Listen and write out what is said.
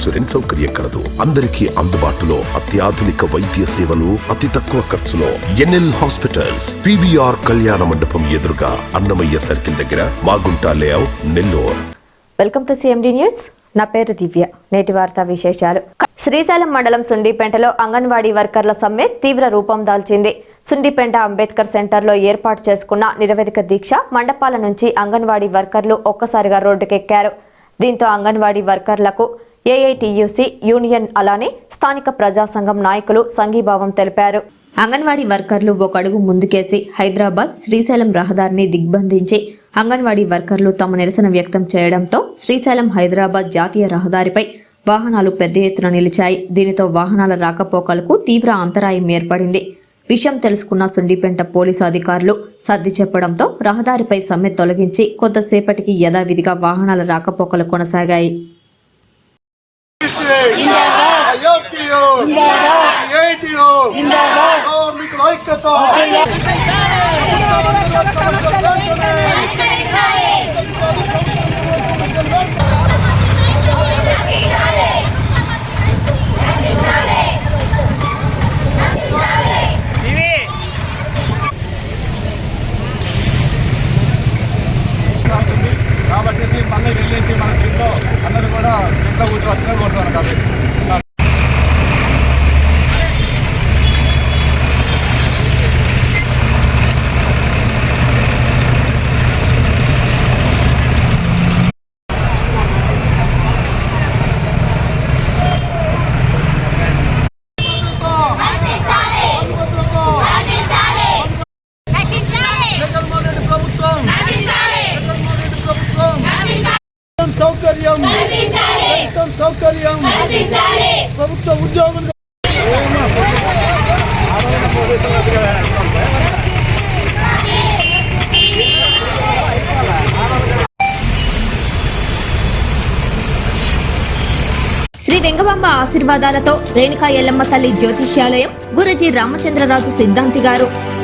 Insurance సౌకర్యం కలదు. అందరికీ అందుబాటులో అత్యాధునిక వైద్య సేవలు అతి తక్కువ ఖర్చులో. ఎన్ఎల్ హాస్పిటల్స్ పివిఆర్ కళ్యాణ మండపం ఎదురుగా అన్నమయ్య సర్కిల్ దగ్గర Magunta layout Nellore. Welcome to CMD news. నా పేరు దివ్య. నేటి వార్తా విశేషాలు. శ్రీశైలం మండలం సుండిపేంటలో అంగన్వాడీ వర్కర్ల సమ్మె తీవ్ర రూపం దాల్చింది. సుండిపేంట అంబేద్కర్ సెంటర్లో ఏర్పాటు చేసుకున్న నిరవేదిక దీక్ష మండపాల నుంచి అంగన్వాడీ వర్కర్లు ఒక్కసారిగా రోడ్డుకెక్కారు. దీంతో అంగన్వాడీ వర్కర్లకు ఏఐటియుసి యూనియన్ అలానే స్థానిక ప్రజా సంఘం నాయకులు సంఘీభావం తెలిపారు. అంగన్వాడీ వర్కర్లు ఒక అడుగు ముందుకేసి హైదరాబాద్ శ్రీశైలం రహదారిని దిగ్బంధించి అంగన్వాడీ వర్కర్లు తమ నిరసన వ్యక్తం చేయడంతో శ్రీశైలం హైదరాబాద్ జాతీయ రహదారిపై వాహనాలు పెద్ద ఎత్తున నిలిచాయి. దీనితో వాహనాల రాకపోకలకు తీవ్ర అంతరాయం ఏర్పడింది. విషయం తెలుసుకున్న సుండిపెంట పోలీసు అధికారులు సర్ది చెప్పడంతో రహదారిపై సమ్మె తొలగించి కొద్దిసేపటికి యథావిధిగా వాహనాల రాకపోకలు కొనసాగాయి. Indahar. Indahar. Indahar. Indahar. Indahar. Oh, Indahar. Oh, Indahar. Indahar. Indahar. తెలియజేసి మన ఇంట్లో అందరూ కూడా ఇంట్లో కూర్చో వచ్చిన కోరుతున్నాను కాబట్టి జగన్మోహన్ రెడ్డి ప్రభుత్వం జగన్మోహన్ రెడ్డి ప్రభుత్వం పెన్షన్ సౌకర్యం. సౌకర్యం ప్రభుత్వ ఉద్యోగులు శ్రీ వెంగబాంబ ఆశీర్వాదాలతో రేణుకా ఎల్లమ్మ తల్లి జ్యోతిష్యాలయం గురుజీ రామచంద్రరాజు సిద్ధాంతి గారు